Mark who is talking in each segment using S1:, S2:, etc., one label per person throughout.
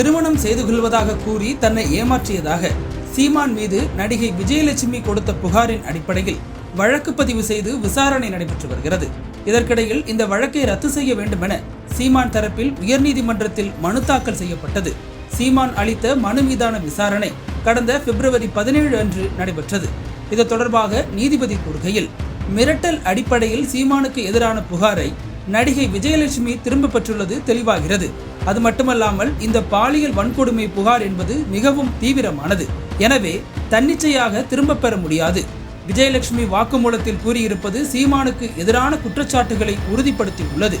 S1: திருமணம் செய்து கொள்வதாக கூறி தன்னை ஏமாற்றியதாக சீமான் மீது நடிகை விஜயலட்சுமி கொடுத்த புகாரின் அடிப்படையில் வழக்கு பதிவு செய்து விசாரணை நடைபெற்று வருகிறது. இதற்கிடையில் இந்த வழக்கை ரத்து செய்ய வேண்டுமென சீமான் தரப்பில் உயர்நீதிமன்றத்தில் மனு தாக்கல் செய்யப்பட்டது. சீமான் அளித்த மனு மீதான விசாரணை கடந்த பிப்ரவரி பதினேழு அன்று நடைபெற்றது. இது தொடர்பாக நீதிபதி கூறுகையில் மிரட்டல் அடிப்படையில் சீமானுக்கு எதிரான புகாரை நடிகை விஜயலட்சுமி திரும்ப பெற்றுள்ளது தெளிவாகிறது. அது மட்டுமல்லாமல் இந்த பாலியல் வன்கொடுமை புகார் என்பது மிகவும் தீவிரமானது. எனவே தன்னிச்சையாக திரும்பப் பெற முடியாது. விஜயலட்சுமி வாக்குமூலத்தில் கூறியிருப்பது சீமானுக்கு எதிரான குற்றச்சாட்டுகளை உறுதிப்படுத்தியுள்ளது.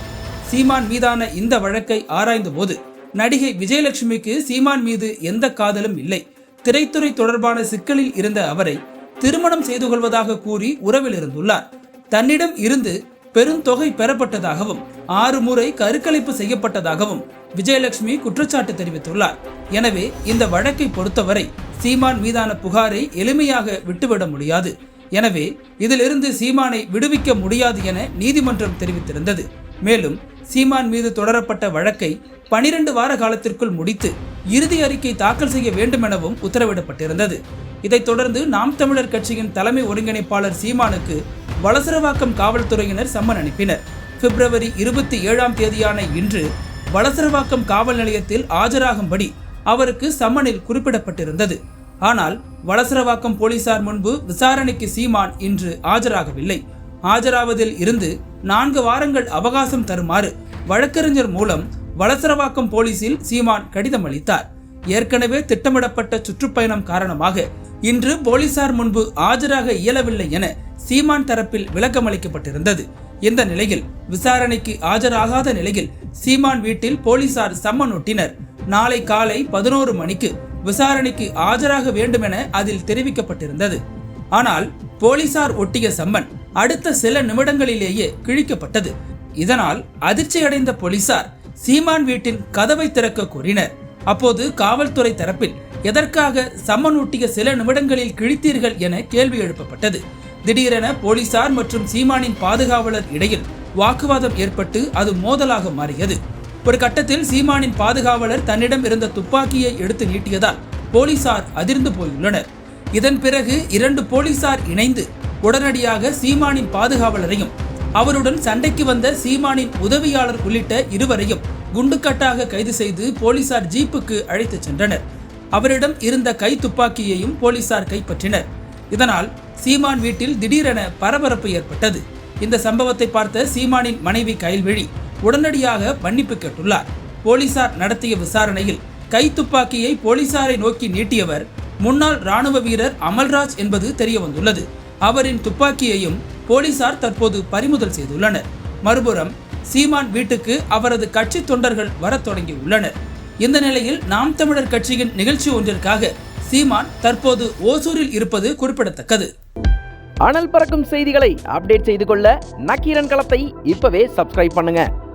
S1: சீமான் மீதான இந்த வழக்கை ஆராய்ந்த போது நடிகை விஜயலட்சுமிக்கு சீமான் மீது எந்த காதலும் இல்லை. திரைத்துறை தொடர்பான சிக்கலில் இருந்த அவரை திருமணம் செய்து கொள்வதாக கூறி உறவில் இருந்துள்ளார் தன்னிடம் இருந்து பெருந்தொகை பெறப்பட்டதாகவும் ஆறு முறை கருக்கலைப்பு செய்யப்பட்டதாகவும் விஜயலட்சுமி குற்றச்சாட்டு தெரிவித்துள்ளார். எனவே இந்த வழக்கை பொறுத்தவரை சீமான் மீதான புகாரை எளிமையாக விட்டுவிட முடியாது. எனவே இதிலிருந்து சீமானை விடுவிக்க முடியாது என நீதிமன்றம் தெரிவித்திருந்தது. மேலும் சீமான் மீது தொடரப்பட்ட வழக்கை பனிரெண்டு வார காலத்திற்குள் முடித்து இறுதி அறிக்கை தாக்கல் செய்ய வேண்டும் எனவும் உத்தரவிடப்பட்டிருந்தது. இதைத் தொடர்ந்து நாம் தமிழர் கட்சியின் தலைமை ஒருங்கிணைப்பாளர் சீமானுக்கு வளசரவாக்கம் காவல்துறையினர் சம்மன் அனுப்பினர். பிப்ரவரி இருபத்தி ஏழாம் தேதியான இன்று வளசரவாக்கம் காவல் நிலையத்தில் ஆஜராகும்படி அவருக்கு சம்மனில் குறிப்பிடப்பட்டிருந்தது. ஆனால் வளசரவாக்கம் போலீசார் முன்பு விசாரணைக்கு சீமான் இன்று ஆஜராகவில்லை. ஆஜராவதில் இருந்து நான்கு வாரங்கள் அவகாசம் தருமாறு வழக்கறிஞர் மூலம் வளசரவாக்கம் போலீசில் சீமான் கடிதம் அளித்தார். ஏற்கனவே திட்டமிடப்பட்ட சுற்றுப்பயணம் காரணமாக இன்று போலீசார் முன்பு ஆஜராக இயலவில்லை என சீமான் தரப்பில் விளக்கம் அளிக்கப்பட்டிருந்தது. இந்த நிலையில் விசாரணைக்கு ஆஜராகாத நிலையில் சீமான் வீட்டில் போலீசார் சம்மன் ஒட்டினர். நாளை காலை பதினோரு மணிக்கு விசாரணைக்கு ஆஜராக வேண்டும் என அதில் தெரிவிக்கப்பட்டிருந்தது. ஆனால் போலீசார் ஒட்டிய சம்மன் அடுத்த சில நிமிடங்களிலேயே கிழிக்கப்பட்டது. இதனால் அதிர்ச்சியடைந்த போலீசார் சீமான் வீட்டின் கதவை திறக்க கூறினர் அப்போது காவல்துறை தரப்பில் எதற்காக சம்மனூட்டிய சில நிமிடங்களில் கிழித்தீர்கள் என கேள்வி எழுப்பப்பட்டது. திடீரென போலீசார் மற்றும் சீமானின் பாதுகாவலர் இடையில் வாக்குவாதம் ஏற்பட்டு அது மோதலாக மாறியது. ஒரு கட்டத்தில் சீமானின் பாதுகாவலர் தன்னிடம் இருந்த துப்பாக்கியை எடுத்து நீட்டியதால் போலீசார் அதிர்ந்து போயுள்ளனர். இதன் பிறகு இரண்டு போலீசார் இணைந்து உடனடியாக சீமானின் பாதுகாவலரையும் அவருடன் சண்டைக்கு வந்த சீமானின் உதவியாளர் உள்ளிட்ட இருவரையும் குண்டுக்கட்டாக கைது செய்து போலீசார் ஜீப்புக்கு அழைத்துச் சென்றனர். அவரிடம் இருந்த கை துப்பாக்கியையும் போலீசார் கைப்பற்றினர். இதனால் சீமான் வீட்டில் திடீரென பரபரப்பு ஏற்பட்டது. இந்த சம்பவத்தை பார்த்த சீமானின் மனைவி கைல்விழி உடனடியாக மன்னிப்பு கேட்டுள்ளார். போலீசார் நடத்திய விசாரணையில் கை துப்பாக்கியை போலீசாரை நோக்கி நீட்டியவர் முன்னாள் ராணுவ வீரர் அமல்ராஜ் என்பது தெரிய வந்துள்ளது அவரின் துப்பாக்கியையும் போலீசார் தற்போது பறிமுதல் செய்துள்ளனர். மறுபுறம் சீமான் வீட்டுக்கு அவரது கட்சி தொண்டர்கள் வரத் தொடங்கியுள்ளனர். இந்த நிலையில் நாம் தமிழர் கட்சியின் நிகழ்ச்சி ஒன்றிற்காக சீமான் தற்போது ஓசூரில் இருப்பது குறிப்பிடத்தக்கது.
S2: அனல் பறக்கும் செய்திகளை அப்டேட் செய்து கொள்ள நக்கீரன் களத்தை இப்பவே சப்ஸ்கிரைப் பண்ணுங்க.